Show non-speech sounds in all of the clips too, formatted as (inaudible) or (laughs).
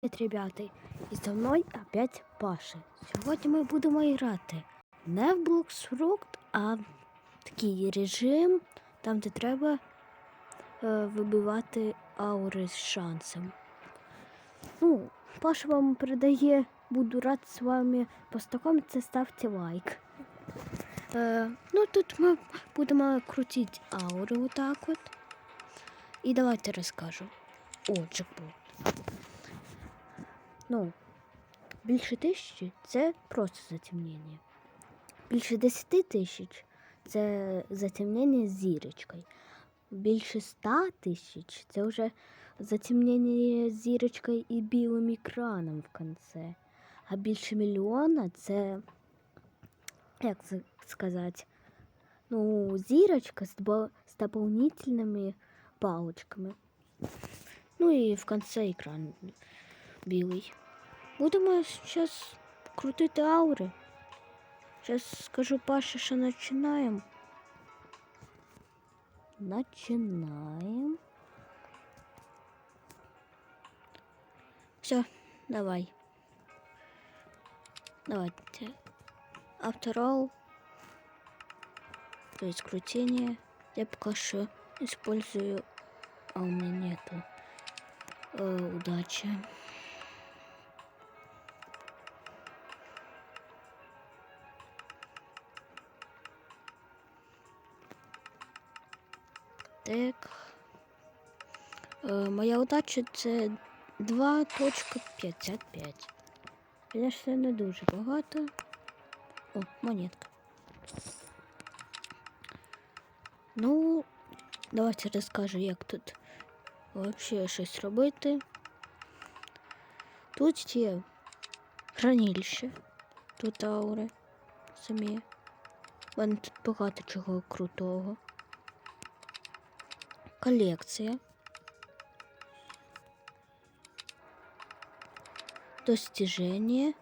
Привіт, ребята! І зі мною опять Паша. Сьогодні ми будемо грати не в Блоксфрукт, а в такий режим, там де треба е, вибивати аури з шансом. Ну, Паша вам передає, буду рад з вами познайомитися, ставте лайк. Е, ну, тут ми будемо крутити аури отак от. І давайте розкажу. О, джекпот. Ну, більше тисячі це просто затемнення. Більше 10 тисяч це затемнення з зірочкою. Більше 100 тисяч це вже затемнення з зірочкою і білим екраном в кінці. А більше мільйона це, як це сказати, ну, зірочка з, доба- з дополнительными палочками. Ну і в кінці екран білий. Будемо зараз крутити аури. Зараз скажу Паше, що починаємо. Начинаємо. Все, давай. Давайте. Авторол. То есть крутение. Я пока что использую, а у меня нету э, удачи. Так. Е, моя удача це 2.55. Звісно, не дуже багато. О, монетка. Ну, давайте розкажу, як тут взагалі щось робити. Тут є хранилище. Тут аури самі. Мене тут багато чого крутого. Колекція. Достижение.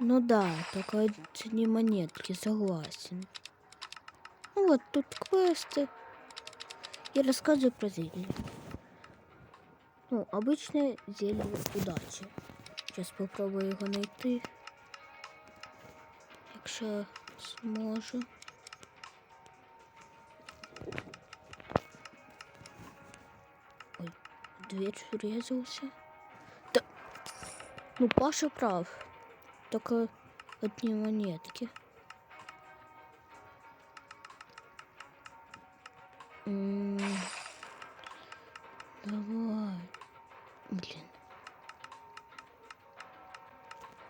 Ну да, только одни монетки, согласен. Ну вот тут квесты. Я рассказываю про зелье. Ну, обычное зелье удачи. Сейчас попробую его найти. Якщо зможу. дверь врезался. Да. Ну, Паша прав. Только одни монетки. М, Давай. Блин.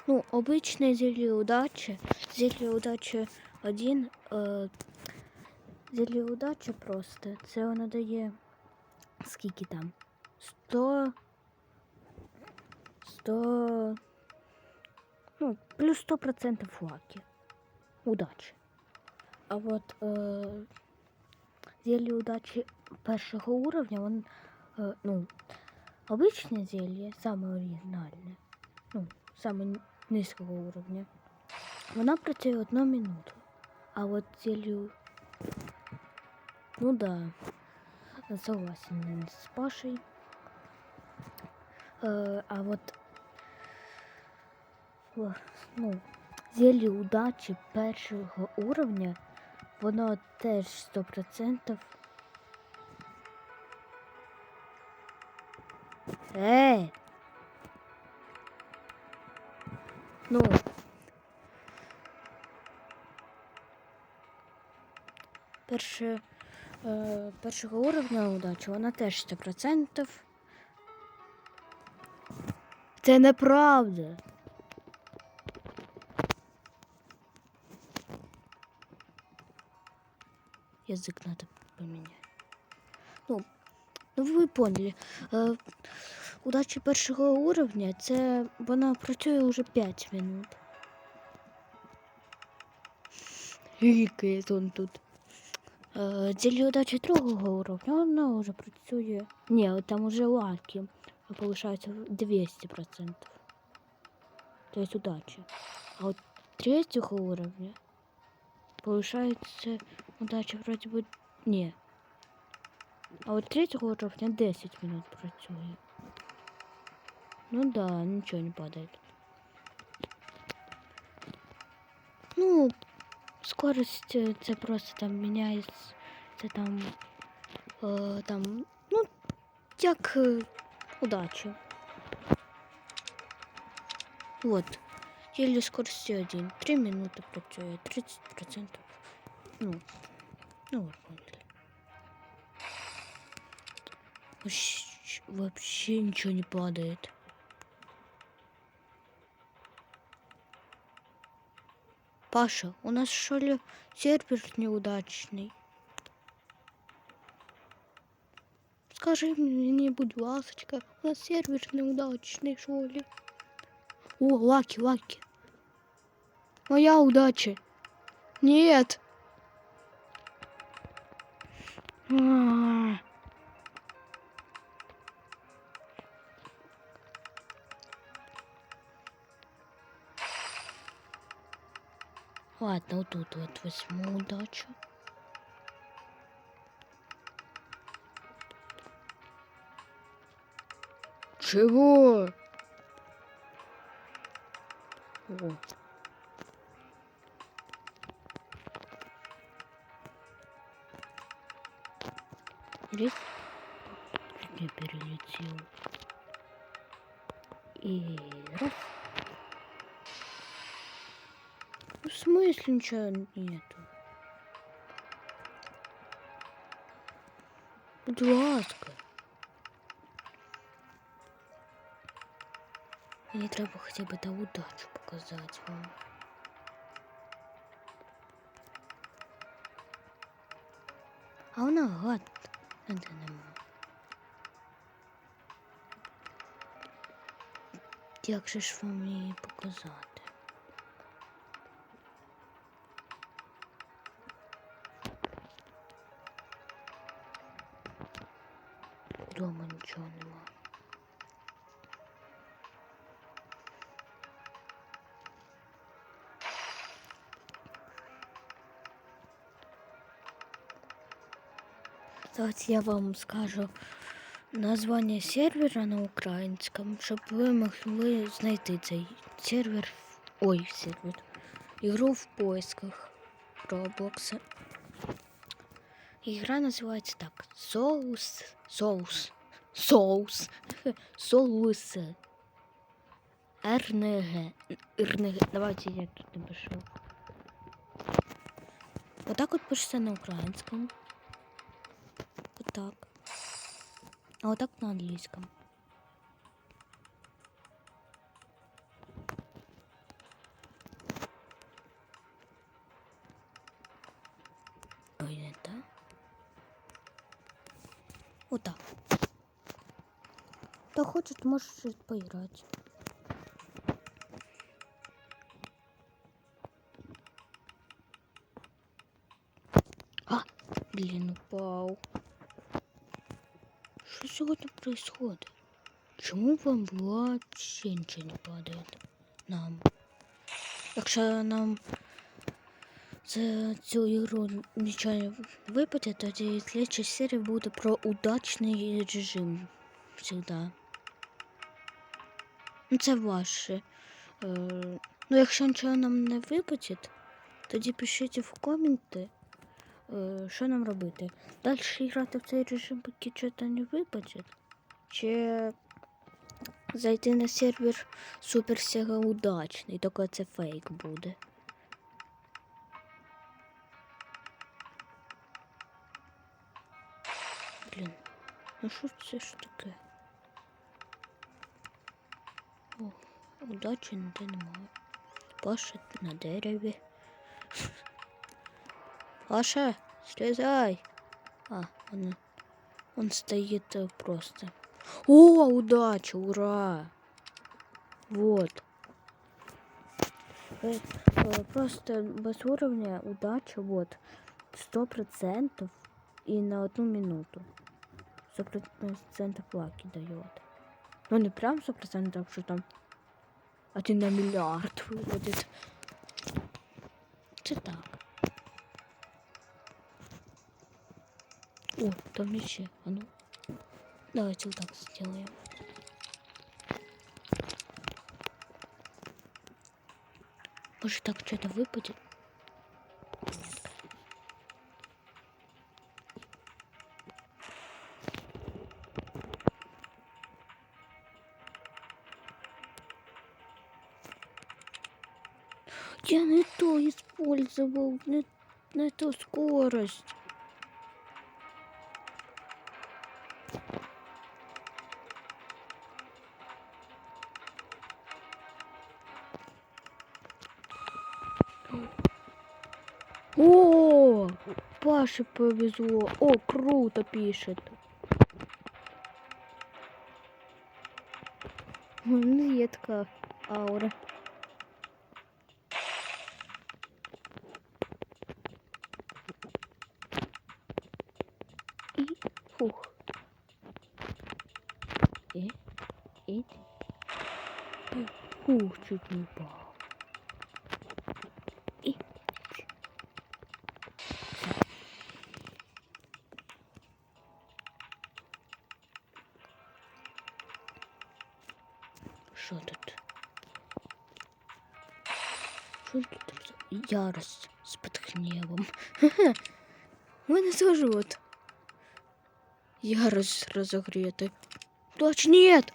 Ну, обычное зелье удачи. Зелье удачи один. Е, зелье удачі просто. Це воно дає. Скільки там? 100. 100. Ну, плюс 100% лаки. Удачі. А от е, зелье удачі першого уровня, он, е, ну, обичне зелье, саме оригінальне, ну, саме н- низького уровня, вона працює одну минуту. А от зелью, ну да, согласен з Пашей. Е, а от о, ну, зелье удачі першого уровня, воно теж 100%. Ей! Ну. Перше, е, першого уровня удачі, вона теж 100%. Це неправда. Язык надо поменять. Ну, ну ви поняли. Е, удача першого уровня це вона працює уже 5 минут. Гікає он тут. Е, Ділі удачі другого уровня, вона вже працює. Ні, там уже лаки. Получається 200%. То есть удача. А от третьего уровня получается удача вроде бы... Не. А от 3 жовтня 10 минут працює. Ну да, нічого не падає. Ну, скорость е, це просто там міняється. Це там. Е, там. Ну, як е, удача. Вот. Еле скорости один. Три минуты працює, 30 процентов. Ну, ну поняли. Вообще, вообще ничего не падает. Паша, у нас что ли сервер неудачный? Скажи мне, будь ласочка, у нас сервер неудачный, что ли? О, Лаки, Лаки. Моя удача. Нет. А. Ладно, вот тут вот возьму удачу. Чего? О. Здесь я перелетел. И раз. Ну, В смысле ничего нету? Будь. Мені треба хоча б та удачу показати вам. А вона гад де нема. Як же ж вам її показати? Дома нічого нема. Давайте я вам скажу названня сервера на українському, щоб ви могли знайти цей сервер. Ой, сервер. Ігру в поисках Roblox. Ігра називається так. Соус. Соус. Соус. (laughs) Соус. РНГ. РНГ. Давайте я тут напишу. Отак от пишеться на українському. Вот так. А вот так на английском. Ой, это. Вот так. Кто хочет, может поиграть. А, блин, упал. Происходит? Чому вам вообще нічого не падає? Нам. Якщо нам за цю ігру нічого не випаде, тоді слідча серія буде про удачний режим. Всегда. Ну, це ваше. Е, ну, якщо нічого нам не випаде, тоді пишіть в коменти, що нам робити. Далі грати в цей режим, поки чого не випаде. Чи зайти на сервер супер сяга удачний, тільки це фейк буде. Блін, ну що це ж таке? О, удачі ніде немає. Паша на дереві. (laughs) Паша, слезай. А, он, он стоит просто. О, удача, ура! Вот. Э, э, Просто без уровня удача, вот, сто процентов и на одну минуту. Сто процентов лаки дает. Ну не прям сто процентов, что там один на миллиард выводит. Это так. О, там еще. А ну. Давайте вот так сделаем. Может так что-то выпадет? Я не то использовал, не, не ту скорость. Паше повезло. О, круто пишет. Ну, є така аура. І фух. І, і. Фух, чуть не упав. Ярость з подгневом. У мене теж от. Ярость розогріти. Дочь, нет!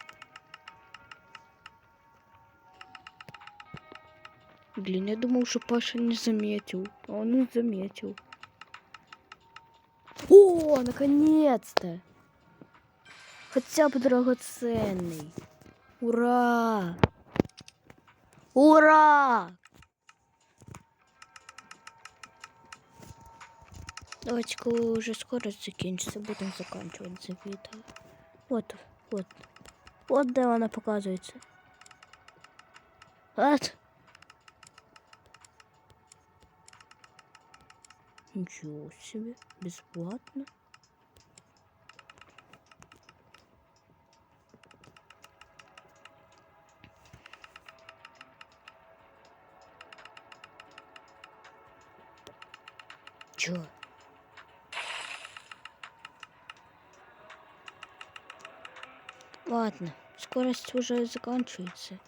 Блин, я думал, что Паша не заметил. А он заметил. О, наконец-то! Хотя бы драгоценный. Ура! Ура! Давайте, коли уже скорость закінчиться, будемо заканчивать це відео. Вот, вот. Вот де вона показується. От. Ничего себе, бесплатно. Чё? Ладно, скорость уже заканчивается.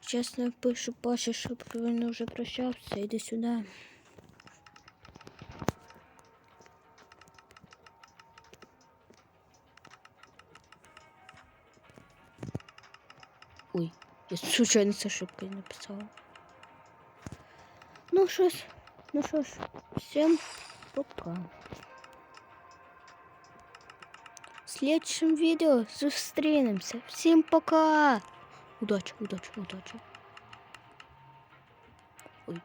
Честно пишу Паше, щоб він уже прощався. Іди сюди. Ой, я случайно с ошибкой написала. Ну что ж, ну что ж, всем пока. Следующем видео зустрінемося. Всем пока. Удачи, удачи, удачи. Ой.